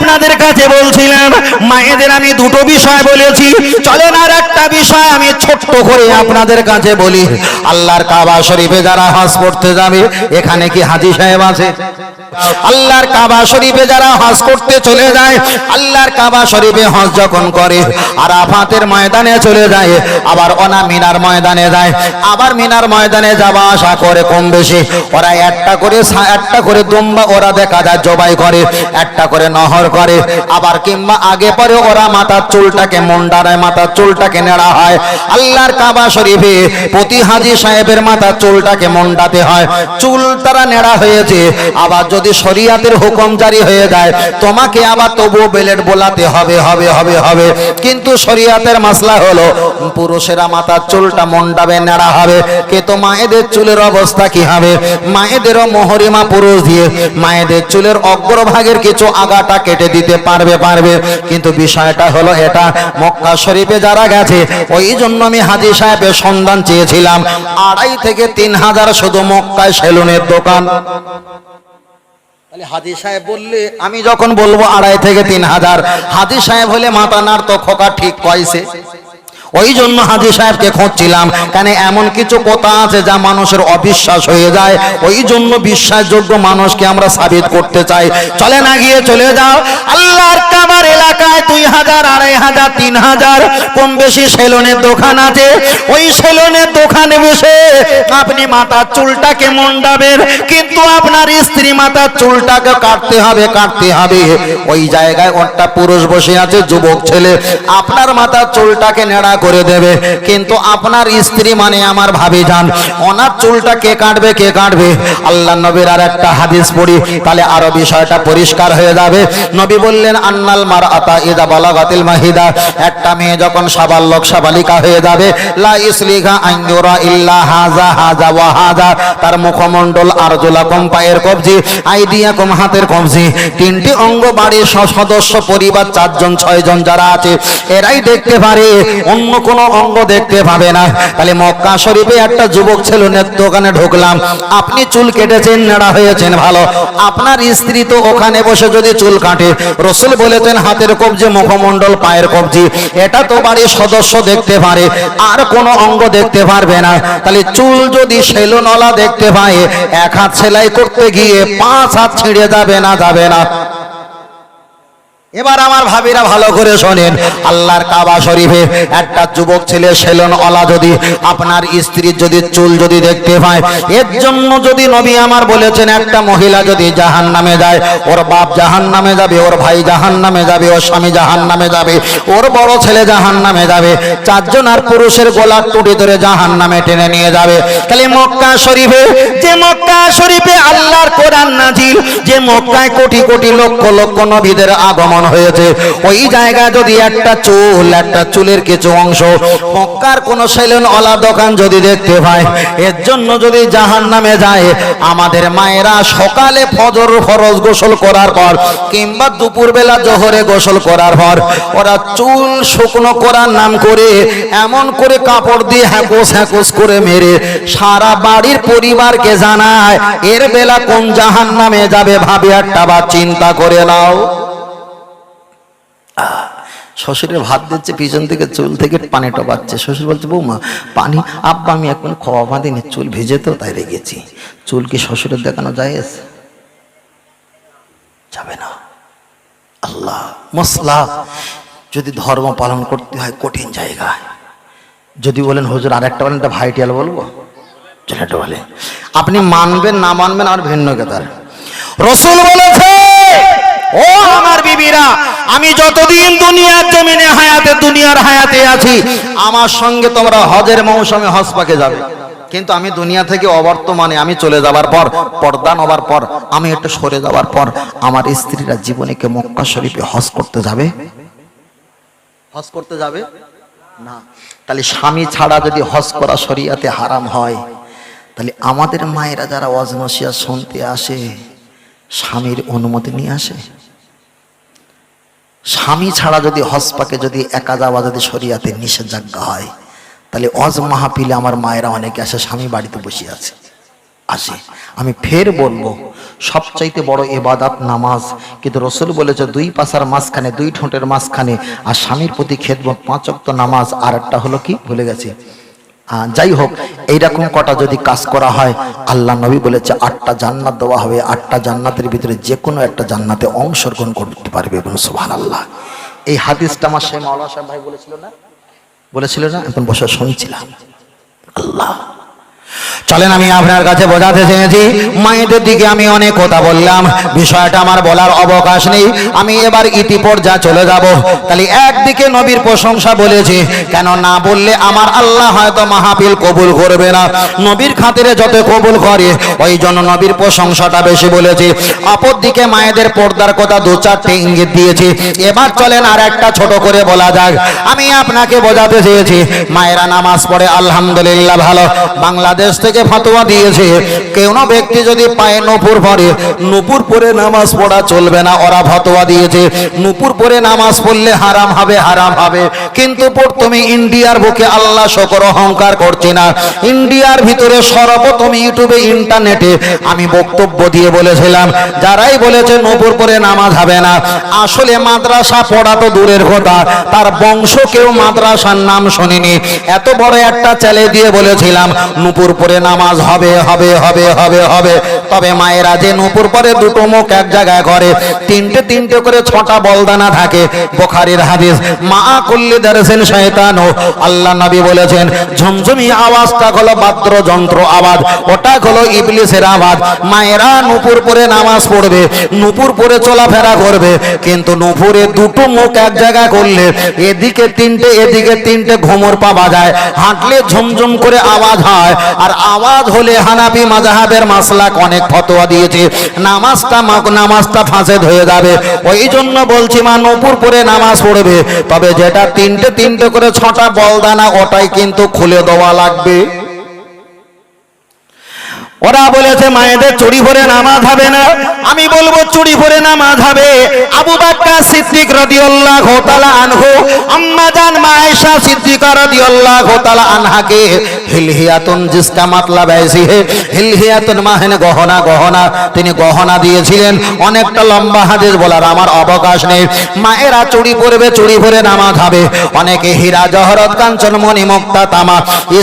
আপনাদের কাছে বলছিলাম, মায়েদের আমি দুটো বিষয় বলেছি। চলেন আর একটা বিষয় আমি ছোট্ট করে আপনাদের কাছে বলি। আল্লাহর কাবা শরীফে যারা হজ করতে যাবে, এখানে কি হাজি সাহেব আছে? আল্লাহর কাবা শরীফে যারা হজ করতে চলে যায়, আল্লাহর কাবা শরীফে হজ যখন করে আর আফাতের ময়দানে চলে যায়, আবার ওনা মিনার ময়দানে যায়। আবার মিনার ময়দানে যাওয়া আসা করে কম বেশি। ওরা একটা করে একটা করে দুম্বা ওরা দেখা যায়, জবাই করে। একটা করে নহর করে। আবার কিংবা আগে পরে ওরা মাথার চুলটাকে মুন্ডারায় মাথার চুলটাকে নেড়া হয়। আল্লাহর কাবা শরীফে প্রতি হাজি সাহেবের মাথার চুলটাকে মুন্ডাতে হয়। চুল তারা নেড়া হয়েছে। আবার যদি শরিয়াতের হুকুম জারি হয়ে যায়, তোমাকে আবার তবুও বেলেট বোলাতে হবে হবে হবে হবে। কিন্তু শরিয়াতের মাসলা হলো, পুরুষেরা মাথার চুলটা মন্ডাবে নেড়া হবে। কিন্তু মায়েদের চুলের অবস্থা কি হবে? মায়েদেরও মহরিমা পুরুষ দিয়ে, মায়েদের চুলের অগ্রভাগের কিছু আগাটা কেটে দিতে পারবে পারবে। কিন্তু বিষয়টা হলো এটা, মক্কা শরীফে যারা গেছে, ওই জন্য আমি হাজি সাহেবের সন্ধান চেয়েছিলাম। আড়াই থেকে তিন হাজার শুধু মক্কায় সেলুনের দোকান। হাজি সাহেব বললে, আমি যখন বলব আড়াই থেকে তিন হাজার, হাজি সাহেব হলে মাতানার তো খোকা ঠিক কয়েছে ওই জন্য হাজি সাহেবকে খুঁজছিলাম। কেন এমন কিছু কথা আছে যা মানুষের অবিশ্বাস হয়ে যায়? ওই জন্য বিশ্বাসযোগ্য মানুষকে আমরা সাবিত করতে চাই। চলে না গিয়ে চলে যাও। আল্লাহর কাবার এলাকায় দুই হাজার, আড়াই হাজার, তিন হাজার কম বেশি সেলুনের দোকান আছে। ওই সেলুনের দোকানে বসে আপনি মাথার চুলটাকে মন্ডাবেন, কিন্তু আপনার স্ত্রী মাথার চুলটাকে কাটতে হবে কাটতে হবে। ওই জায়গায় একটা পুরুষ বসে আছে, যুবক ছেলে। আপনার মাথার চুলটাকে নেড়া করে দেবে। কিন্তু আপনার স্ত্রী মানে আমার ভাবি যান ওনার চুলটা কে কাটবে কে কাটবে? আল্লাহ নবীর আর একটা হাদিস পড়ি, তাহলে আরও বিষয়টা পরিষ্কার হয়ে যাবে। নবী বললেন, আন্নাল মার আতা ইদা বালাগাতিল মাহিদা। একটা মেয়ে যখন সাবাল্যক সাবালিকা হয়ে যাবে, লা ইসলিহা আইয়ুরা ইল্লা হাজা হাজা ওয়া হাজা। তার মুখমণ্ডল আরজুলা কম পায়ের কবজি আইডিয়া কম হাতের কবজি। তিনটি অঙ্গ বাড়ির সদস্য পরিবার, চারজন, ছয়জন যারা আছে, এরাই দেখতে পারে, অন্য কোনো অঙ্গ দেখতে পাবে না। তাহলে মক্কা শরীফে একটা যুবক ছেলের দোকানে ঢুকলাম। আপনি চুল কেটেছেন, নেড়া হয়েছেন, ভালো। আপনার স্ত্রী তো ওখানে বসে যদি চুল কাটে, রসুল বলেছেন, হাতের কবজি, মুখমণ্ডল, পায়ের কবজি, এটা তো বাড়ির সদস্য দেখতে পারে, আর কোনো অঙ্গ দেখতে পারবে না। তাহলে চুল যদি সেলুনলা দেখতে পায়, এক হাত সেলাই করতে গিয়ে পাঁচ হাত ছিঁড়ে যাবে না যাবে না। এবার আমার ভাবিরা ভালো করে শোনেন। আল্লাহর কাবা শরীফে একটা যুবক ছেলে সেলন অলা যদি, আপনার স্ত্রীর যদি, চুল যদি দেখতে পায়, এর জন্য যদি নবী আমার বলেছেন, একটা মহিলা যদি জাহান নামে যায়, ওর বাপ জাহান নামে যাবে, ওর ভাই জাহান নামে যাবে, ওর স্বামী জাহান নামে যাবে, ওর বড় ছেলে জাহান নামে যাবে, চারজন আর পুরুষের গোলাপ টুটি ধরে জাহান নামে টেনে নিয়ে যাবে। তাহলে মক্কা শরীফে, যে মক্কা শরীফে আল্লাহর কোরআন নাজিল যে মক্কায় কোটি কোটি লক্ষ লক্ষ নবীদের আগমন হয়েছে। ওই জায়গায় যদি একটা চুল, একটা চুলের কিছু অংশ, মক্কার কোন সেলুন অলা দোকান যদি দেখতে পায়, এর জন্য যদি জাহান নামে যায়, আমাদের মায়েরা সকালে ফজর ফরজ গোসল করার পর কিংবা দুপুরবেলা জোহরে গোসল করার পর, ওরা চুল শুকনো করার নাম করে এমন করে কাপড় দিয়ে হ্যাঁকোস হ্যাঁকোস করে মেরে সারা বাড়ির পরিবারকে জানায়, এর বেলা কোন জাহান নামে যাবে ভাবে একটা বা চিন্তা করে নাও। শ্বশুরের ভাত দিচ্ছে, পিছন থেকে চুল থেকে পানি টপাচ্ছে। শ্বশুর বলছে, বৌমা, পানি, আব্বা, আমি এখন খাওয়া বাঁধিনি চুল ভিজে তো, তাই রেগেছি। চুল কি শ্বশুরের দেখানো যায় যাবে না। আল্লাহ, মশলা। যদি ধর্ম পালন করতে হয় কঠিন জায়গায়। যদি বলেন, হুজুর, আরেকটা বলেন, একটা ভাইটিয়াল বলব? একটা বলে আপনি মানবেন, না মানবেন, আর ভিন্ন কেতার রসুল বলেছে ও আমার বিবিরা, আমি যতদিন দুনিয়ার জমিনে হায়াতে, দুনিয়ার হায়াতে আছি, আমার সঙ্গে তোমরা হজের মৌসুমে হজ পাকে যাবে। কিন্তু আমি দুনিয়া থেকে অবর্তমানে আমি চলে যাবার পর, পর্দা হবার পর, আমি একটু সরে যাওয়ার পর, আমার স্ত্রীরা জীবনীকে মক্কা শরীফে হজ করতে যাবে? হজ করতে যাবে? না। তাহলে স্বামী ছাড়া যদি হজ করা শরিয়াতে হারাম হয়, তাহলে আমাদের মায়েরা যারা অজনসিয়া শুনতে আসে, স্বামীর অনুমতি নিয়ে আসে? স্বামী ছাড়া যদি হজ পাকে যদি একা যাওয়া যদি শরিয়াতে নিষেধাজ্ঞা হয়, তাহলে অজ মাহাপিলে আমার মায়েরা অনেকে আসে, স্বামী বাড়িতে বসে আছে। আসে। আমি ফের বলব, সবচাইতে বড় এবাদাত নামাজ, কিন্তু রসুল বলেছে দুই পাশার মাঝখানে, দুই ঠোঁটের মাঝখানে, আর স্বামীর প্রতি খেদমত, পাঁচ অক্ত নামাজ আর একটা হলো কি? ভুলে গেছে। যাই হোক, এইরকম কটা যদি কাজ করা হয়, আল্লাহ নবী বলেছে আটটা জান্নাত দেওয়া হবে। আটটা জান্নাতের ভিতরে যে কোনো একটা জান্নাতে অংশগ্রহণ করতে পারবে এবং সুহান আল্লাহ এই হাদিসটা আমার সে মাওলা সাহেব ভাই বলেছিল না? বলেছিল না? এখন বসে শুনছিলাম। আল্লাহ। চলেন, আমি আপনার কাছে বোঝাতে চেয়েছি। মায়েদের দিকে আমি অনেক কথা বললাম। বিষয়টা আমার বলার অবকাশ নেই। আমি এবার ইতিপর্যা চলে যাব। তাহলে একদিকে নবীর প্রশংসা বলেছি, কেন না বললে আমার আল্লাহ হয়তো মাহফিল কবুল করবে না। নবীর খাতিরে যত কবুল করে, ওই জন্য নবীর প্রশংসাটা বেশি বলেছি। অপর দিকে মায়েদের পর্দার কথা দু চারটে ইঙ্গিত দিয়েছি। এবার চলেন আর একটা ছোট করে বলা যাক। আমি আপনাকে বোঝাতে চেয়েছি, মায়েরা নামাজ পড়ে আলহামদুলিল্লাহ ভালো। বাংলাদেশ থেকে ফতোয়া দিয়েছে। কেউ না ব্যক্তি যদি পায়ে নপুর পরে নপুর পরে নামাজ পড়া চলবে না, ওরা ফতোয়া দিয়েছে। নপুর পরে নামাজ পড়লে হারাম হবে হারাম হবে। কিন্তু প্রথমে ইন্ডিয়ার বুকে আল্লাহ শকর অহংকার করছি না। ইন্ডিয়ার ভিতরে সর্বপ্রথম ইউটিউবে, ইন্টারনেটে আমি বক্তব্য দিয়ে বলেছিলাম, যারাই বলেছে নপুর পরে নামাজ হবে না, আসলে মাদ্রাসা পড়া তো দূরের কথা, তার বংশ কেউ মাদ্রাসার নাম শোনেনি। এত বড় একটা চ্যালে দিয়ে বলেছিলাম, নুপুর পরে নামাজ হবে হবে হবে হবে হবে। তবে মায়েরা যে নুপুর পরে দুটো মুখ এক জায়গায় করে তিনটে তিনটে করে ছটা বলদানা থাকে। বোখারির হাদিস, মা কুল্লি দারসেন শয়তান আল্লাহ নবী বলেছেন, ঝমঝমি আওয়াজটা হলো বাদ্র যন্ত্র আওয়াজ, ওটা হলো ইবলিসের আওয়াজ। মায়েরা নূপুর পরে নামাজ পড়বে নূপুর পরে চলাফেরা করবে, কিন্তু নূপুরে দুটো মুখ এক জায়গায় করলে এদিকে তিনটে এদিকে তিনটে ঘুমর পাওয়া যায়। হাঁটলে ঝুমঝুম করে আওয়াজ হয় আর আওয়াজ হলে হানাফি মাজাহাবের মাসলাক অনেক ফতোয়া দিয়েছে। নামাজটা নামাজটা ফাঁসেদ হয়ে যাবে। ওই জন্য বলছি মা, নপুর পরে নামাজ পড়বে। তবে যেটা তিনটে তিনটে করে ছটা বলদানা, ওটাই কিন্তু খুলে দেওয়া লাগবে। ওরা বলেছে, মায়েদের চুরি ভরে নামাজ হবে না। আমি বলব চুরি ভরে নামাজ হবে। আবু বাক্কা সিদ্দিক রাদিয়াল্লাহু তাআলা আনহু, আম্মা জান মায়েশা সিদ্দিকা রাদিয়াল্লাহু তাআলা আনহাকে হিলহিয়াতুন জিসকা মাতলাব আইসি হে হিলহিয়াতুন মাহেন গহনা গহনা তিনি গহনা দিয়েছিলেন। অনেকটা লম্বা হাদিস বলার আমার অবকাশ নেই। মায়েরা চুরি করবে চুরি ভরে নামাজ হবে। অনেকে হীরা, জহরত কাঞ্চন মণি মুক্তা, তামা,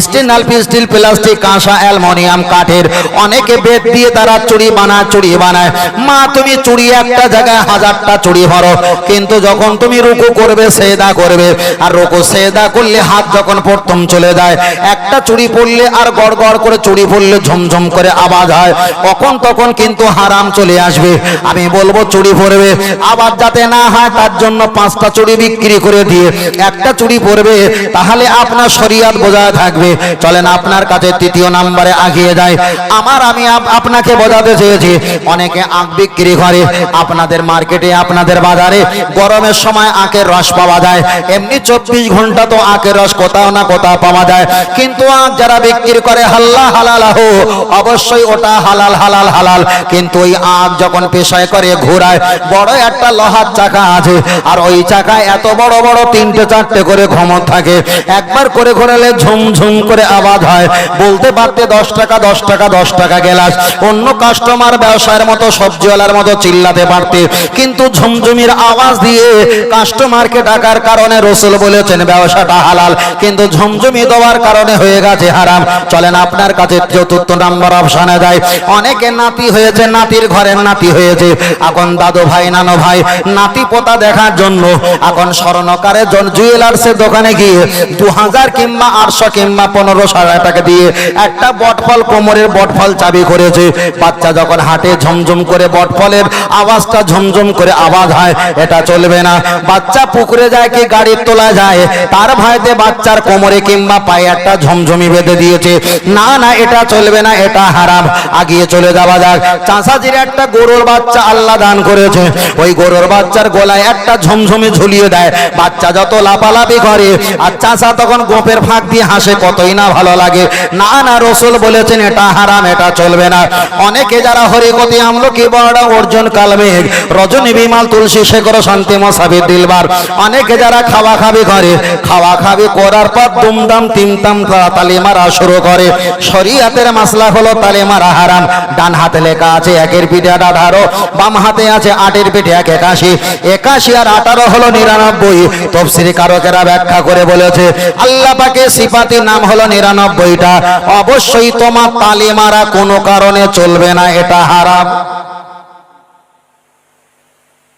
স্টিল নালপি স্টিল প্লাস্টিক, কাঁসা, অ্যালমোনিয়াম, কাঠের অনেকে বেদ দিয়ে তারা চুড়ি বানায় চুড়ি বানায়। মা, তুমি চুড়ি একটা জায়গায় হাজারটা চুড়ি ভরো, কিন্তু যখন তুমি রুকু করবে, সেদা করবে। আর রুকু, সেদা করলে হাত যখন প্রথম চলে যায়, একটা চুড়ি পড়লে আর গড় গড় করে চুড়ি পড়লে ঝমঝম করে আওয়াজ হয়। কখন তখন কিন্তু হারাম চলে আসবে। আমি বলব, চুড়ি পড়বে আবার যাতে না হয়, তার জন্য পাঁচটা চুড়ি বিক্রি করে দিয়ে একটা চুড়ি পড়বে তাহলে আপনার শরিয়াত বোঝায় থাকবে। চলেন, আপনার কাছে তৃতীয় নাম্বারে আগিয়ে যায় আমার, আমি আপ- আপনাকে বোঝাতে চেয়েছি। অনেকে আখ বিক্রি করে, আপনাদের মার্কেটে, আপনাদের বাজারে। গরমের সময় আখের রস পাওয়া যায়। এমনি চব্বিশ ঘণ্টা তো আখের রস কোথাও না কোথাও পাওয়া যায়। কিন্তু আখ যারা বিক্রি করে, হাল্লা হালাল হো অবশ্যই ওটা হালাল হালাল হালাল। কিন্তু ওই আখ যখন পেশায় করে ঘোরায় বড় একটা লোহার চাকা আছে। আর ওই চাকায় এত বড় বড় তিনটে, চারটে করে ঘমর থাকে। একবার করে ঘোরালে ঝুমঝুম করে আওয়াজ হয়। বলতে পারতে দশ টাকা দশ টাকা, দশ টাকা গেলাস। অন্য কাস্টমার ব্যবসায়ের মতো সবজিওয়ালার মতো চিল্লাতে পারতে। কিন্তু ঝুমঝুমির আওয়াজ দিয়ে কাস্টমারকে ডাকার কারণে রসুল বলেছেন, ব্যবসাটা হালাল। কিন্তু ঝুমঝুমি দেওয়ার কারণে হয়ে গেছে হারাম। চলেন, আপনার কাছে চতুর্থ নাম্বার অপশানে যায় অনেকে নাতি হয়েছে, নাতির ঘরের নাতি হয়েছে। এখন দাদু ভাই, নানো ভাই, নাতি পোতা দেখার জন্য। এখন স্বর্ণকারে জুয়েলার্সের দোকানে গিয়ে দু হাজার কিংবা আটশো কিংবা পনেরোশো হাজার টাকা দিয়ে একটা বটফল কোমরের বটফল চাবি করেছে। বাচ্চা যখন হাটে ঝমঝম করে বটফলের আওয়াজটা ঝমঝম করে আওয়াজ হয়, এটা চলবে না। বাচ্চা পুকুরে যায় কি গাড়ির তোলা যায়? তার ভয়তে বাচ্চার কোমরে কিংবা পায়ে একটা ঝমঝমি বেঁধে দিয়েছে। না না, এটা চলবে না, এটা হারাম। আগিয়ে চলে যাওয়া যাক। চাষাজির একটা গরুর বাচ্চা আল্লাহ দান করেছে। ওই গরুর বাচ্চার গলায় একটা ঝমঝমি ঝুলিয়ে দেয়। বাচ্চা যত লাফালাফি করে, আর চাষা তখন গোপের ফাঁক দিয়ে হাসে, কতই না ভালো লাগে। না না, রসুল বলেছেন, এটা হারাম। হারাম এটা চলবে না। অনেকে যারা হরিকতি আমলকি বড় অর্জুন কালমেঘ রজনী বিমাল, তুলসী শেখর, শান্তি মশাবি দিলবার। অনেকে যারা খাওয়া খাবি করে খাওয়া খাবি করার পর দুমদাম, তিমতাম তালি মারা শুরু করে। শরীয়তের মাসলা হলো তালি মারা হারাম। ডান হাতে লেখা আছে, একের পিঠে আঠারো, বাম হাতে আছে আটের পিঠে এক একাশি। একাশি আর আঠারো হলো নিরানব্বই। তফসিরি কারকেরা ব্যাখ্যা করে বলেছে আল্লাহ পাকে সিপাতির নাম হলো নিরানব্বইটা। অবশ্যই তোমার তালি মারা কোনো কারণে চলবে না, এটা হারাম।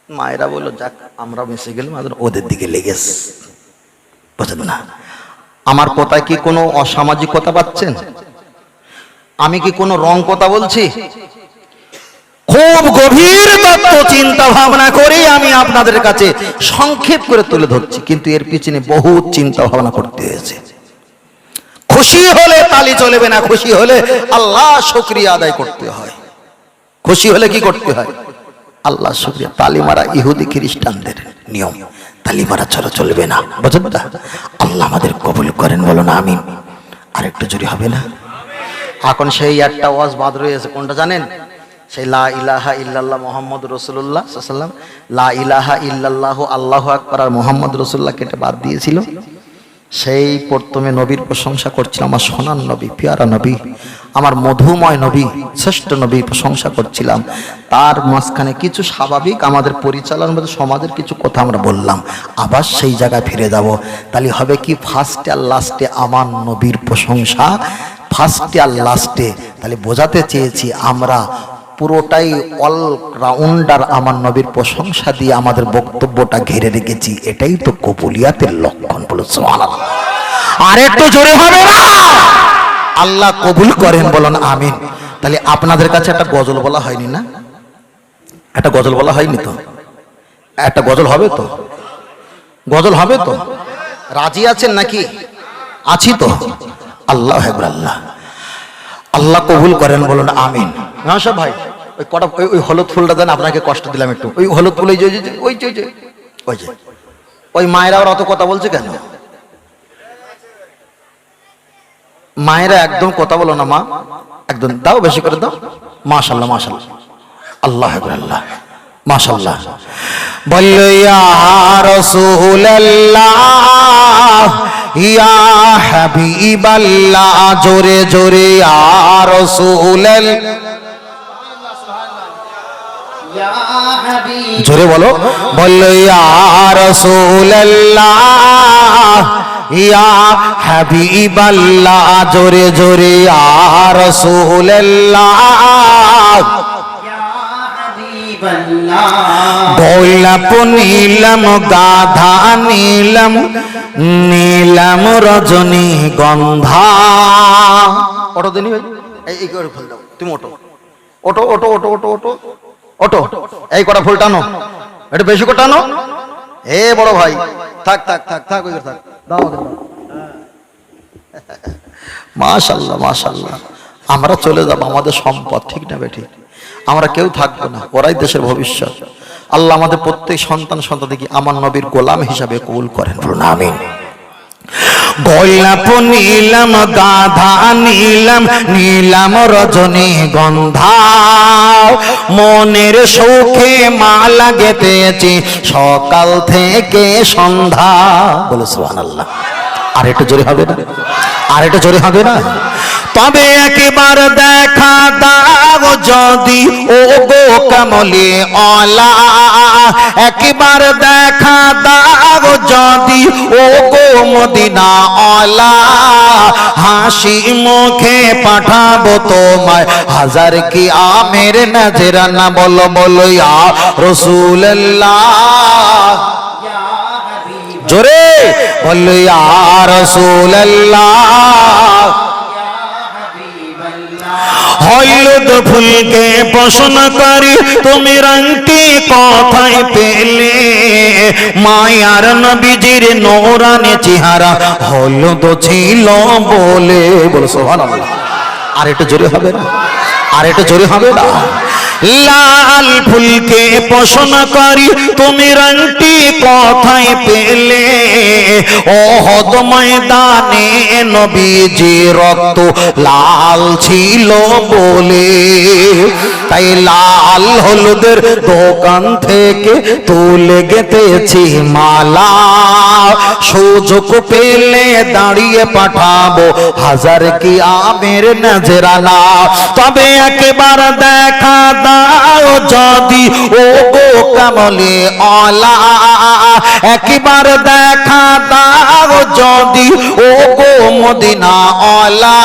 মায়েরা বলল, যাক, আমরা মিশে গেলাম আমাদের ওদের দিকে লেগেছে বুঝলেন না। আমার কথায় কি কোনো অসামাজিক কথা পাচ্ছেন? আমি কি কোনো রং কথা বলছি? খুব গভীর তত্ত্ব চিন্তা ভাবনা করে আমি আপনাদের কাছে সংক্ষেপ করে তুলে ধরছি, কিন্তু এর পিছনে বহু চিন্তা ভাবনা করতে হয়েছে। খুশি হলে তালি চলবে না, খুশি হলে আল্লাহ শুক্রিয়া আদায় করতে হয়। খুশি হলে কি করতে হয়? আল্লাহ শুক্রিয়া। তালি মারা ইহুদি খ্রিস্টানদের নিয়ম। তালি মারা চলো চলবে না। বুঝলেন না আল্লাহ আমাদের কবুল করেন বলো না আমিন। আরেকটু জোরে হবে না? এখন সেই একটা ওয়াজ বাদ রয়েছে কোনটা জানেন? সেই লা ইলাহা ইল্লাল্লাহ মোহাম্মদ রসুল্লাহ সাল্লাম লা ইলাহা ইল্লাল্লাহ আল্লাহ আকবর আর মোহাম্মদ রসুল্লাহ কেটে বাদ দিয়েছিল। সেই প্রথমে নবীর প্রশংসা করছিলাম আমার সোনার নবী, পিয়ারা নবী, আমার মধুময় নবী, শ্রেষ্ঠ নবী প্রশংসা করছিলাম। তার মাঝখানে কিছু স্বাভাবিক আমাদের পরিচালনার মধ্যে সমাজের কিছু কথা আমরা বললাম। আবার সেই জায়গায় ফিরে যাব। তাহলে হবে কি? ফার্স্টে আর লাস্টে আমার নবীর প্রশংসা ফার্স্টে আর লাস্টে তাহলে বোঝাতে চেয়েছি আমরা পুরোটাই অল রাউন্ডার আমার নবীর প্রশংসা দিয়ে আমাদের বক্তব্যটা ঘিরে রেখেছি। এটাই তো কবুলিয়াতের লক্ষণ বলে। আর একটু জোরে হবে না? আল্লাহ কবুল করেন বলেন, আমিন। তাহলে আপনাদের কাছে একটা গজল বলা হয়নি না? একটা গজল বলা হয়নি তো? একটা গজল হবে তো? গজল হবে তো? রাজি আছেন নাকি? আছি তো। আল্লাহ হেবর আল্লাহ। আল্লাহ কবুল করেন বলুন, আমিন। নমস্কার ভাই ওই কটা, ওই হলুদ ফুলটা দেন, আপনাকে কষ্ট দিলাম একটু। ওই হলুদ ফুল ওই যে ওই যে ওই যে। ওই মায়েরা আবার অত কথা বলছে কেন? মায়েরা একদম কথা বলো না, মা। একদম, দাও বেশি করে দাও। মাশাল্লাহ মাশাল্লাহ। আল্লাহ আল্লাহ। মাশাল্লাহ। বলল, ইয়া রাসূলুল্লাহ, ইয়া হাবিবাল্লাহ, জোরে জোরে, ইয়া রাসূলুল্লাহ। জোরে বলো। বলল, ইয়া রাসূলুল্লাহ, ইয়া জোরে জোরে, ইয়া রাসূলুল্লাহ। গোলাপ নীলম গাধা নীলম নীলম রজনী গন্ধা। অটো দিনি ভাই এই করে দাও। তুমি ওটো ওটো ওটো ওটো ওটো ওটো ওটো এই কটা ফুল টানো। এটা বেশি করে টানো। এ বড় ভাই, থাক থাক থাক থাক, ওই থাক। দাও মাশাল্লাহ মাশাল্লাহ। আমরা চলে যাব, আমাদের সম্পদ ঠিক না বেঠিক। আমরা কেউ থাকব না, ওরাই দেশের ভবিষ্যৎ। আল্লাহ আমাদের প্রত্যেক সন্তান সন্ততিকে আমার নবীর গোলাম হিসাবে কবুল করেন। আমিন। গোলাপ নীলম, গাধা নীলম নীলম রজনী গন্ধা মনের সুখে মালা গেতেছি সকাল থেকে সন্ধ্যা। বলে সুবহানাল্লাহ। আর একটু জোরে হবে না? আর একটু জোরে হবে না? তবে একবার দেখা দাও যদি, ও গো কমলে অলা। একবার দেখা দাও যদি, ও গো মদিনা অলা হাসি মুখে পাঠাবো তোমায়। হাজার কি আমের নজরানা বলো বলো, ইয়া রসুল্লাহ জোরে বলল ইয়া রাসূলুল্লাহ। হলুদ ফুলকে পোষণ করি, তুমি রঙটি কথায় পেলে? মায়ার নবীজির নোরানে চেহারা হলুদ ছিল বলে। বলো সোহান আর একটু জোরে হবে না? আর একটু জোরে হবে না? লাল ফুলকে পোষণ করি, তুমি রংটি কথায় পেলে? ও হদ ময়দানে নবীজি রক্ত লাল ছিল বলে। তাই লাল হলুদের দোকান থেকে তুলে গেতেছি মালা। সুযোগ পেলে দাঁড়িয়ে পাঠাবো হাজার কি আমের নজরানা। তবে একবার দেখা দাও যদি ও গো কামলে অলা একবার দেখা দাও যদি ও গো মদিনা অলা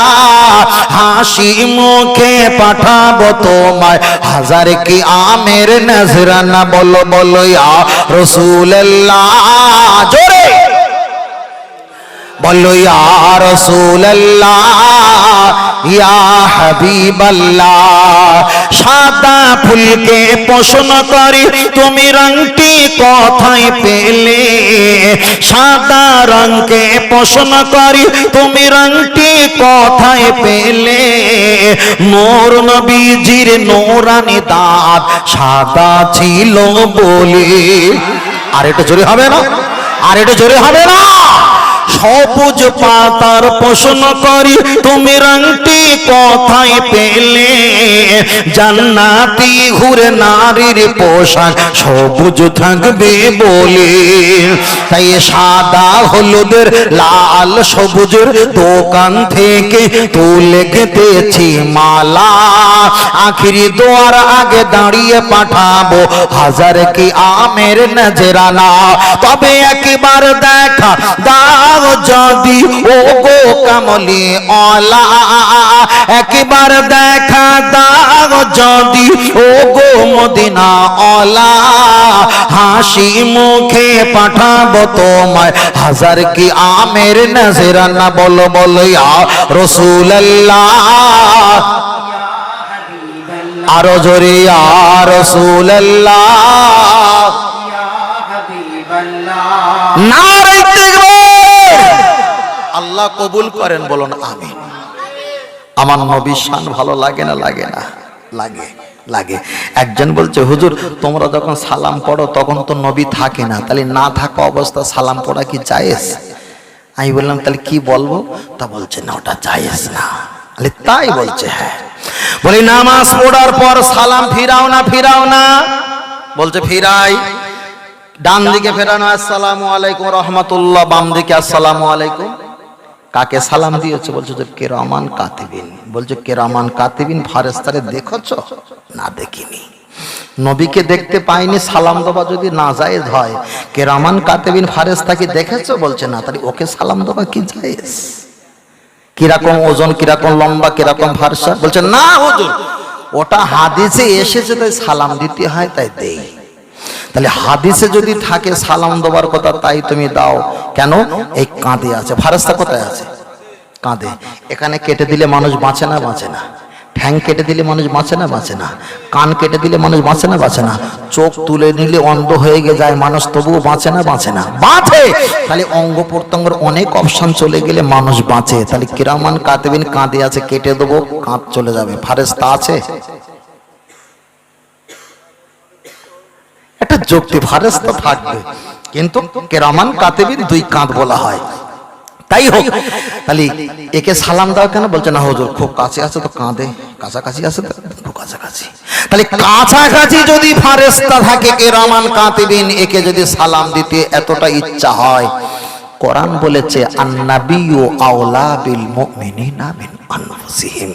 হাসি মুখে পাঠাবো তোমায়। হাজার কি আমের নজরানা বলো বলো, ইয়া রসুল্লাহ জোরে বলো সাদা ফুলকে পোষণ করি, তুমি রংটি কথায় পেলে? সাদা রঙকে পোষণ করি, তুমি রংটি কথায় পেলে? মোর নবীজির নোরানি দাঁত সাদা ছিল বলে। আর একটু জোরে হবে না? আর একটু জোরে হবে না? সবুজ পাতার পোষণ করি। তুমি রংটি কথায় পেলে? জান্নাতি ঘুরে নারীর পোশাক সবুজ থাকবে বলে। তাই সাদা হলুদের, লাল সবুজের দোকান থেকে তুলে গেতেছি মালা। আখিরি দোয়ার আগে দাঁড়িয়ে পাঠাবো হাজার কি আমের নজরানা। তবে একবার দেখা দাও যদি ও গো কামলি অলা একবার দেখা দাও যদি ও গো মদিনা অলা হাসি মুখে পাঠাবো তোমায়। হাজার কি আমের নজরানা বলো বলো ইয়া রসুল্লাহ আরও জোরে রসুল্লাহ নারে তাকবীর আল্লাহ কবুল করেন বলুন আমি আমার নবীর শান ভালো লাগে না লাগে না? লাগে লাগে। একজন বলছে, হুজুর, তোমরা যখন সালাম পড়ো, তখন তো নবী থাকে না। তাহলে না থাকা অবস্থা সালাম পড়া কি জায়েজ? আমি বললাম, তাহলে কি বলব? তা বলছে, না, ওটা জায়েজ না। তাহলে তাই বলছে হ্যাঁ। বলি, নামাজ পড়ার পর সালাম ফিরাও না ফিরাও না। বলছে, ফিরাই। ডান দিকে ফেরানো, আসসালামু আলাইকুম রহমতুল্লাহ। বাম দিকে, আসসালামু আলাইকুম। কাকে সালাম দিয়েছে? বলছে যে, কেরামান কাতিবিন। বলছে, কেরামান কাতিবিন, ফারেস্তারে দেখছ? না, দেখিনি। নবীকে দেখতে পাইনি, সালাম দেওয়া যদি না জায়েজ হয়, কেরামান কাতিবিন, ফারেস্তাকে দেখেছ? বলছে, না, তাহলে ওকে সালাম দেওয়া কি জায়েজ? কীরকম ওজন, কীরকম লম্বা, কীরকম ফারসা বলছে, না, হুজুর, ওটা হাদিসে এসেছে, তাই সালাম দিতে হয়, তাই দেই। তাহলে হাদিসে যদি থাকে সালাম দেওয়ার কথা, তাই তুমি দাও। কেন? এই কাঁদে আছে। ফারস্তা কোথায় আছে? কাঁদে। এখানে কেটে দিলে মানুষ বাঁচে না বাঁচে না। ঠ্যাং কেটে দিলে মানুষ বাঁচে না বাঁচে না। কান কেটে দিলে মানুষ বাঁচে না বাঁচে না। চোখ তুলে নিলে অন্ধ হয়ে গে যায় মানুষ, তবুও বাঁচে না বাঁচে না। বাঁচে! তাহলে অঙ্গ প্রত্যঙ্গের অনেক অপশন চলে গেলে মানুষ বাঁচে। তাহলে কিরামান কাতেবিন কাঁদে আছে, কেটে দেবো কাঁধ চলে যাবে। ফারেস্তা আছে? যুক্তি ফারেস্তা থাকবে কিন্তু কেরামান কাতেবিন দুই কাঁধ বলা হয়। তাই হোক তাহলে একে সালাম দাও কেন? বলছে না হুজুর খুব কাছে আছে তো কাঁদে কাছাকাছি আছে তো? খুব কাছাকাছি। তাহলে কাছাকাছি যদি ফারেস্তা থাকে কেরামান কাতিবিন একে যদি সালাম দিতে এতটা ইচ্ছা হয় কোরআন বলেছে আন্নাবিয়ু আওলা বিল মুমিনিনা মিন আনফুসিহিম।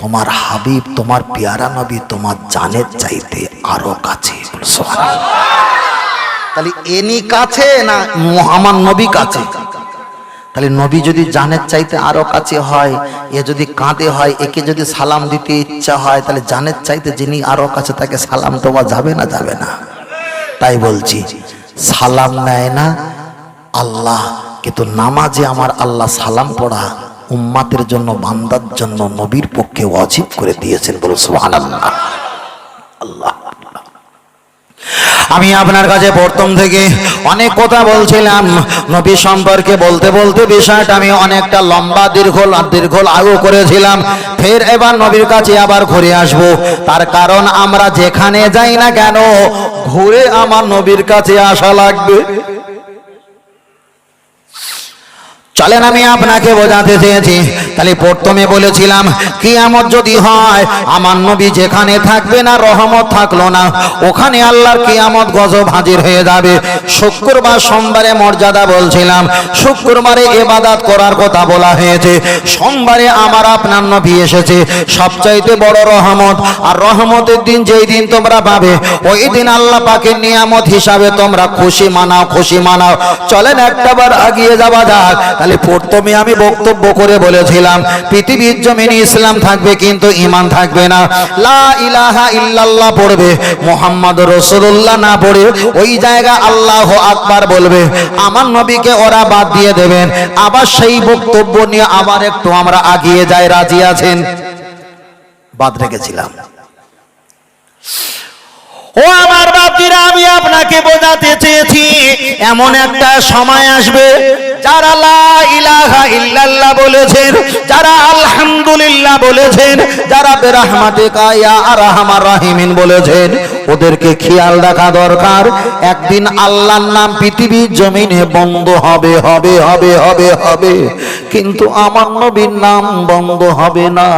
তোমার হাবিব তোমার পেয়ারা নবী তোমার জানের চাইতে আরও কাছে। তাহলে এনি কাছে না আমার নবী কাছে? তাহলে নবী যদি জানের চাইতে আরও কাছে হয়, এ যদি কাঁদে হয়, একে যদি সালাম দিতে ইচ্ছা হয়, তাহলে জানের চাইতে যিনি আরও কাছে, তাকে সালাম দেওয়া যাবে না যাবে না? তাই বলছি, সালাম নেয় না আল্লাহ, কিন্তু নামাজে আমার আল্লাহ সালাম পড়া উম্মাতের জন্য, বান্দার জন্য, নবীর পক্ষে অজিব করে দিয়েছেন বলো সুবহানাল্লাহ। আল্লাহ। আমি আপনার কাছে প্রথম থেকে অনেক কথা বলছিলাম। নবী সম্পর্কে বলতে বলতে বিষয়টা আমি অনেকটা লম্বা, দীর্ঘ দীর্ঘ আগু করেছিলাম। ফের এবার নবীর কাছে আবার ঘুরে আসব। তার কারণ আমরা যেখানে যাই না কেন, ঘুরে আমার নবীর কাছে আসা লাগবে। চলেন, আমি আপনাকে বোঝাতে চেয়েছি। তাহলে প্রথমে বলেছিলাম, কিয়ামত যদি হয়, আমার নবী যেখানে থাকবে না, রহমত থাকল না। ওখানে আল্লাহর কিয়ামত গজব হাজির হয়ে যাবে। শুক্রবার সোমবারে মর্যাদা বলছিলাম, শুক্রবারে এবাদাত করার কথা বলা হয়েছে। সোমবারে আমার আপনার নবী এসেছে। সবচাইতে বড় রহমত, আর রহমতের দিন যেই দিন তোমরা পাবে, ওই দিন আল্লাহ পাকের নিয়ামত হিসাবে তোমরা খুশি মানাও খুশি মানাও। চলেন, একটাবার আগিয়ে যাওয়া যাক। তাহলে প্রথমে আমি বক্তব্য করে বলেছিলাম, পৃথিবীর জমিনে ইসলাম থাকবে কিন্তু ইমান থাকবে না। লা ইলাহা ইল্লাল্লাহ পড়বে, মোহাম্মদ রসুল্লাহ না পড়ে ওই জায়গা আল্লাহ আকবার বলবে। আমার নবীকে ওরা বাদ দিয়ে দেবেন। আবার সেই বক্তব্য নিয়ে আবার একটু আমরা আগিয়ে যাই, রাজি আছেন? বাদ রেখেছিলাম। ও আমার বাপজিরা আমি আপনাকে বোঝাতে চেয়েছি, এমন একটা সময় আসবে যারা ইলাহা ইল্লাল্লাহ বলেছেন, যারা আলহামদুলিল্লাহ বলেছেন, যারা বেরহমাতিকা ইয়া আরহামার রাহিমিন বলেছেন, ওদেরকে খেয়াল রাখা দরকার, একদিন আল্লাহর নাম পৃথিবীর জমিনে বন্ধ হবে হবে হবে হবে হবে, কিন্তু আমার নবীর নাম বন্ধ হবে না।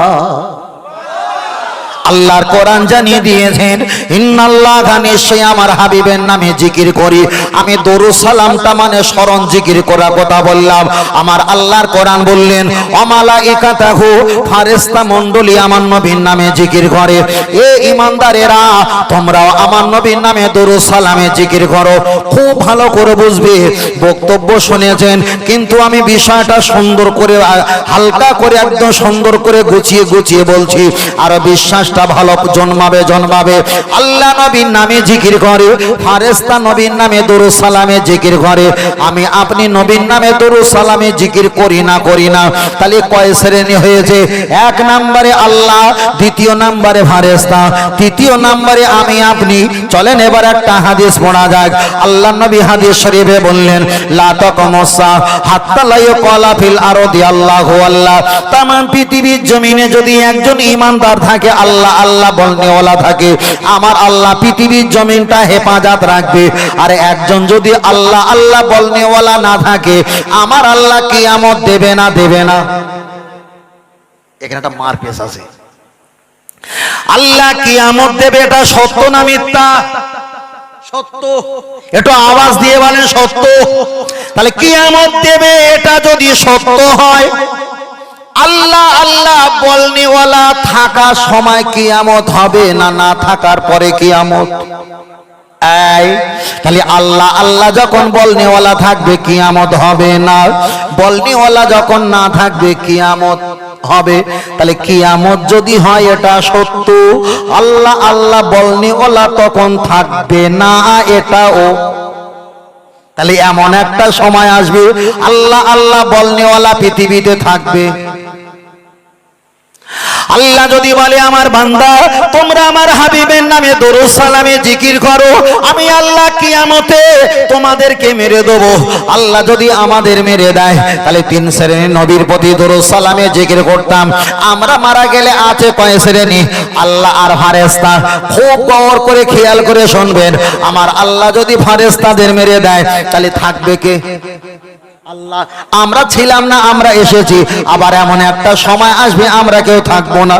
আল্লাহর কোরআন জানিয়ে দিয়েছেন, ইন্নাল্লাহ নিশ্চয়ই আমার হাবিবের নামে জিকির করি। আমি দরু সালামটা মানে স্মরণ জিকির করার কথা বললাম। আমার আল্লাহর কোরআন বললেন অমালা ইকাতাহু ফারেস্তা মণ্ডলী আমার নবীর নামে জিকির করে। এ ইমানদারেরা, তোমরাও আমার নবীর নামে দরু সালামে জিকির করো। খুব ভালো করে বুঝবে, বক্তব্য শুনেছেন, কিন্তু আমি বিষয়টা সুন্দর করে, হালকা করে একদম সুন্দর করে গুছিয়ে গুছিয়ে বলছি। আর বিশ্বাস মানুষটা ভালো জন্মাবে জন্মাবে। আল্লাহ নবীর নামে জিকির করে ফারেস্তা নবীর নামে দরু সালামে জিকির করে। আমি আপনি নবীর নামে দরু সালামে জিকির করি না করি না। তাহলে কয় শ্রেণি হয়েছে? এক নম্বরে আল্লাহ, দ্বিতীয় নম্বরে ফারেস্তা তৃতীয় নম্বরে আমি আপনি। চলেন এবার একটা হাদিস পড়া যাক। আল্লাহ নবী হাদিস শরীফে বললেন, লা তাকমসা হাত্তা লা ইয়াকালা ফিল আরদি আল্লাহু আল্লাহ। তাম পৃথিবীর জমিনে যদি একজন ইমানদার থাকে, আল্লাহ আল্লাহ আল্লাহ থাকে। আমার আল্লাহ পৃথিবীর জমিনটা হেফাজত রাখবে। আর একজন যদি আল্লাহ আল্লাহ না থাকে, আমার আল্লাহ দেবে না দেবে না। এখানে একটা আছে। আল্লাহ দেবে, এটা সত্য না মিথ্যা? সত্য। আওয়াজ দিয়ে বলেন সত্য। তাহলে দেবে, এটা যদি সত্য হয় আল্লাহ আল্লাহ বলনিওয়ালা থাকা সময় কিয়ামত হবে না না থাকার পরে কিয়ামত? এই, তাহলে আল্লাহ আল্লাহ যখন বলনিওয়ালা থাকবে কিয়ামত হবে না বলনিওয়ালা যখন না থাকবে কিয়ামত হবে, তাহলে কিয়ামত যদি হয় এটা সত্য। আল্লাহ আল্লাহ বলনিওয়ালা তখন থাকবে না এটাও তাহলে এমন একটা সময় আসবে, আল্লাহ আল্লাহ বলনেওয়ালা পৃথিবীতে থাকবে। আল্লাহ যদি বলে, আমার বান্দা, তোমরা আমার হাবিবের নামে দরুদ, সালামে জিকির করো, আমি আল্লাহ কিয়ামতে তোমাদেরকে মেরে দেব। আল্লাহ যদি আমাদের মেরে দেয়, তাহলে তিন শ্রেণির নবীর প্রতি দরুদ, সালামে জিকির করতাম। আমরা মারা গেলে আছে কয় শ্রেণি? আল্লাহ আর ফারেস্তা খুব গৌর করে খেয়াল করে শুনবেন। আমার আল্লাহ যদি ফারেস্তাদের মেরে দেয়, তাহলে থাকবে কে? আল্লাহ, আমরা ছিলাম না, আমরা এসেছি। আবার এমন একটা সময় আসবে, আমরা কেউ থাকব না।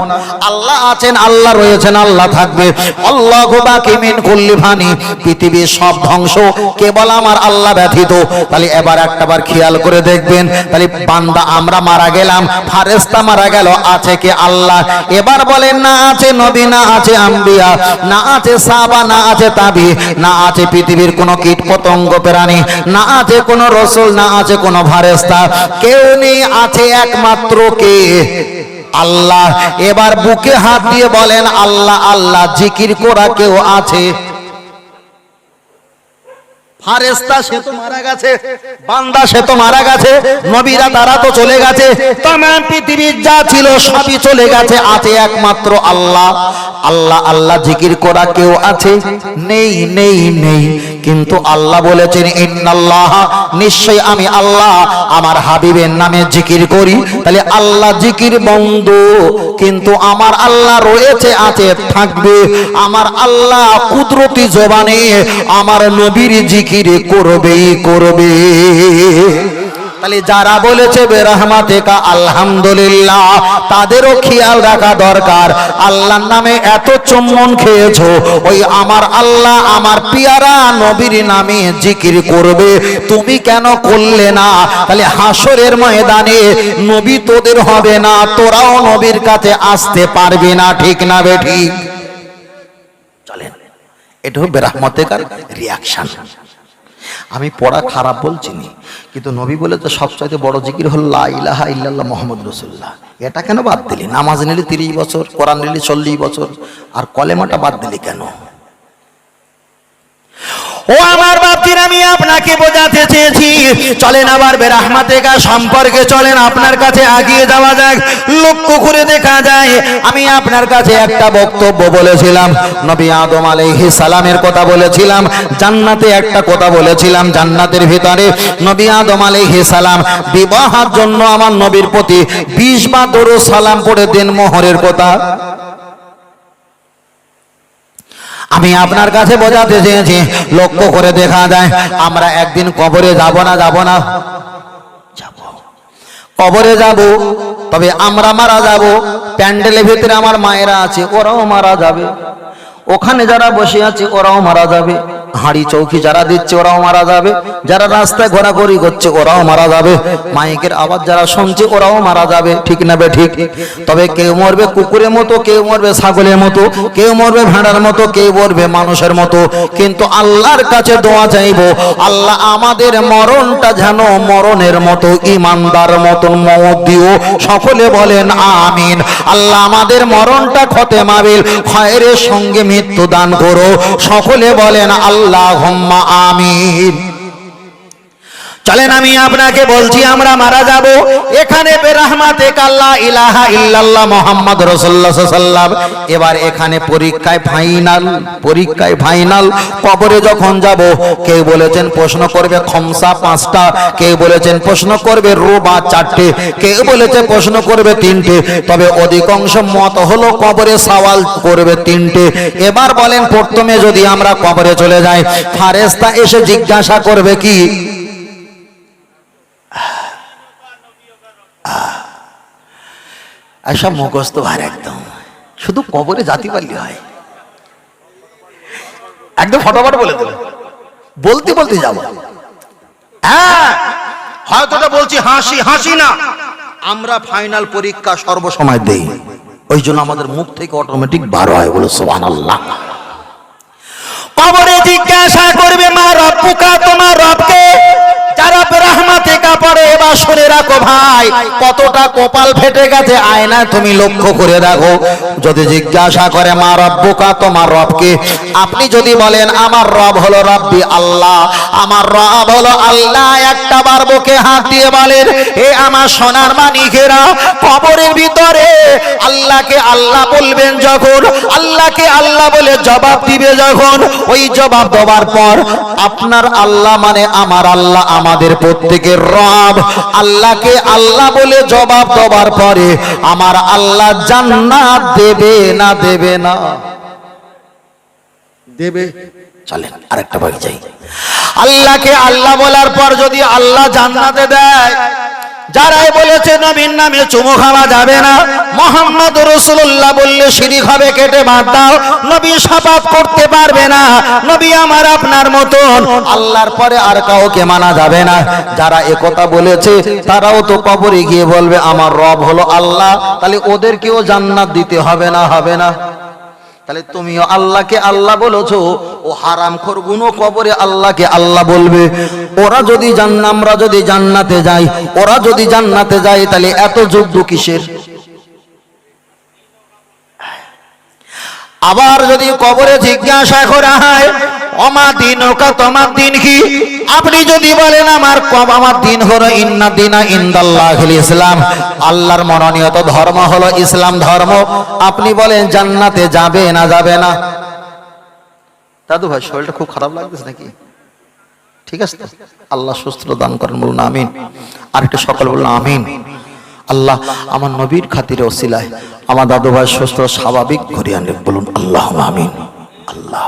আল্লাহ আছেন, আল্লাহ রয়েছেন, আল্লাহ থাকবে। আল্লাহ বাকি মিন কুল্লি ফানি। পৃথিবীর সব ধ্বংস, কেবল আমার আল্লাহ ব্যথিত তাহলে এবার একটাবার খেয়াল করে দেখবেন, তাহলে বান্দা, আমরা মারা গেলাম ফারেস্তা মারা গেল, আছে কে আল্লাহ? এবার বলেন, না আছে নবী, না আছে আম্বিয়া, না আছে সাবা না আছে তাবি, না আছে পৃথিবীর কোনো কীট পতঙ্গ প্রাণী, না আছে কোনো রসুল, না আছে কোনো ফারেস্তা কেউ নেই, আছে একমাত্র কে? আল্লাহ। এবার বুকে হাত দিয়ে বলেন, আল্লাহ আল্লাহ, জিকির করা কেউ আছে? একমাত্র আল্লাহ। আল্লাহ আল্লাহ জিকির করা কেউ আছে? নেই নেই নেই। কিন্তু আল্লাহ বলেছেন, ইন্নাল্লাহ নিশ্চয় আমি আল্লাহ, আমার হাবিবের নামে জিকির করি। তাহলে আল্লাহ জিকির বন্ধ, কিন্তু আমার আল্লাহ রয়েছে, আছে, থাকবে। আমার আল্লাহ কুদরতি জবানে আমার নবীর জিকির করবেই করবে তাহলে যারা বলেছে বেরহমাতে কা আলহামদুলিল্লাহ, তাদেরও খেয়াল রাখা দরকার। আল্লাহর নামে এত চুম্বন খেয়েছো, ওই আমার আল্লাহ আমার পিয়ারা নবীর নামে জিকির করবে। তুমি কেন করলে না? তাহলে হাসরের ময়দানে নবী তোদের হবে না, তোরাও নবীর কাছে আসতে পারবি না, ঠিক না বে ঠিক? চলেন, এটা বেরহমতেকার রিয়াকশন আমি পড়া খারাপ বলছি নি কিন্তু নবী বলে তো সবচাইতে বড় জিকির হল ইলাহা ইল্লাল্লাহ মোহাম্মদ রসুল্লাহ এটা কেন বাদ দিলি? নামাজ নিলি তিরিশ বছর, কোরআন নিলি চল্লিশ বছর, আর কলেমাটা বাদ দিলি কেন? ও আমার বাপজির, আমি আপনাকে বোঝাতে চেয়েছি। চলেন আবার বেরাহমাতে কা সম্পর্কে চলেন, আপনার কাছে আগিয়ে যাওয়া যাক, লক্ষ্য করে দেখা যায়, আমি আপনার কাছে একটা বক্তব্য বলেছিলাম, নবী আদম আলাইহিস সালামের কথা বলেছিলাম, জান্নাতে একটা কথা বলেছিলাম, জান্নাতের ভিতরে নবী আদম আলাইহিস সালাম বিবাহের জন্য আমার নবীর প্রতি 20 বার দরুদ সালাম পড়ে দেন মোহরের কথা। আমি আপনার কাছে বোঝাতে চেয়েছি, লক্ষ্য করে দেখা যায়, আমরা একদিন কবরে যাব না যাব না। কবরে যাব, তবে আমরা মারা যাব। প্যান্ডেলের ভিতরে আমার মায়েরা আছে, ওরাও মারা যাবে। ওখানে যারা বসে আছে, ওরাও মারা যাবে। হাঁড়ি চৌকি যারা দিচ্ছে ওরাও মারা যাবে। যারা রাস্তায় ঘোরাঘুরি করছে ওরাও মারা যাবে। মাইকের আওয়াজ যারা শুনছে ওরাও মারা যাবে। ঠিক না বে ঠিক? তবে কেউ মরবে কুকুরের মতো, কেউ মরবে ছাগলের মতো, কেউ মরবে ভেড়ার মতো, কেউ মরবে মানুষের মতো। কিন্তু আল্লাহর কাছে দোয়া চাইব, আল্লাহ আমাদের মরণটা যেন মরণের মতো, ইমানদার মতন মত দিও। সকলে বলেন, আমিন। আল্লাহ আমাদের মরণটা খতে মাবিল সঙ্গে মৃত্যু দান করো। সকলে বলেন, আল্লাহ আমিন। চলেন আমি আপনাকে বলছি, আমরা মারা যাব। এখানে বেরহমাতে কাল্লা ইলাহা ইল্লাল্লাহ মোহাম্মদ রসুল্লাহ সাল্লাম এবার এখানে পরীক্ষায় ফাইনাল পরীক্ষায় ফাইনাল কবরে যখন যাব, কেউ বলেছেন প্রশ্ন করবে খমসা পাঁচটা, কেউ বলেছেন প্রশ্ন করবে রোবা চারটে, কেউ বলেছে প্রশ্ন করবে তিনটে। তবে অধিকাংশ মত হলো কবরে সওয়াল করবে তিনটে। এবার বলেন, প্রথমে যদি আমরা কবরে চলে যাই ফারেস্তা এসে জিজ্ঞাসা করবে কি? এসব মুখস্থ ভার একদম। শুধু কবরে জাতি পারলি হয়। একদম ফটোফট বলে দেবে বলতে বলতে যাব। হ্যাঁ হয়তো বলছি হাসি হাসি না। আমরা ফাইনাল পরীক্ষা সর্বসময় দেই। ওই জন্য আমাদের মুখ থেকে অটোমেটিক বার হয় বলে সোহান আল্লাহ কবরে জিজ্ঞাসা করবে মা রব্বুকা তোমার রবকে। যারা রহমাতে কাপড়ে এবার শুনে রাখো ভাই, কতটা কপাল ফেটে গেছে। আয়না তুমি লক্ষ্য করে রাখো যদি জিজ্ঞাসা করে, মা রব্বুকা, তোমার রবকে আপনি যদি বলেন, আমার রব হলো রব্বি আল্লাহ। আমার রব হলো আল্লাহ। একটা বার বুকে হাত দিয়ে বলেন, এ আমার সোনার মানিকেরা কবরের ভিতরে। আল্লাহকে আল্লাহ বলবেন যখন, আল্লাহকে আল্লাহ বলে জবাব দিবে যখন, ওই জবাব দেওয়ার পর, আপনার আল্লাহ মানে আমার আল্লাহ আমাদের প্রত্যেকের রব আল্লাহকে আল্লাহ বলে জবাব দেওয়ার পরে আমার আল্লাহ জান্নাত দেবে না দেবে না? দেবে। চলেন, আরেকটা বাকি যাই। আল্লাহকে আল্লাহ বলার পর যদি আল্লাহ জান্নাতে দেয় যারাই বলেছে নবীর নামে চুমু খাওয়া যাবে না, মোহাম্মদ রসুল্লাহ বললে শিরিক হবে, কেটে বাদ দাও। নবী সাপাত করতে পারবে না, নবী আমার আপনার মতন। আল্লাহর পরে আর কাউকে মানা যাবে না। যারা একথা বলেছে, তারাও তো কবরে গিয়ে বলবে, আমার রব হলো আল্লাহ। তাহলে ওদেরকেও জান্নাত দিতে হবে না হবে না? তাহলে তুমিও আল্লাহকে আল্লাহ বলেছ, ও হারাম খোর গুনো কবরে আল্লাহকে আল্লাহ বলবে। ওরা যদি জান্ন আমরা যদি জান্নাতে যাই, ওরা যদি জান্নাতে যায়, তাহলে এত যুদ্ধ কিসের? আবার যদি কবরে জিজ্ঞাসা করা হয় অমা দিন ওকা তোমার দিন কি? আপনি যদি বলেন আমার কব, আমার দিন হলো ইন্না দিনা ইন্দাল্লাহ ইসলাম। আল্লাহর মনোনীত ধর্ম হলো ইসলাম ধর্ম। আপনি বলেন জান্নাতে যাবে না যাবে না। দাদু ভাই, শরীরটা খুব খারাপ লাগতেছে নাকি? ঠিক আছে? আল্লাহ সুস্থ দান করেন, বলুন আমিন। আর একটু সকল বলুন আমিন। আল্লাহ আমার নবীর খাতিরে ওসিলায়, আমার দাদু ভাই সুস্থ স্বাভাবিক ঘুরিয়ে আনলেন বলুন আল্লাহ আমিন। আল্লাহ।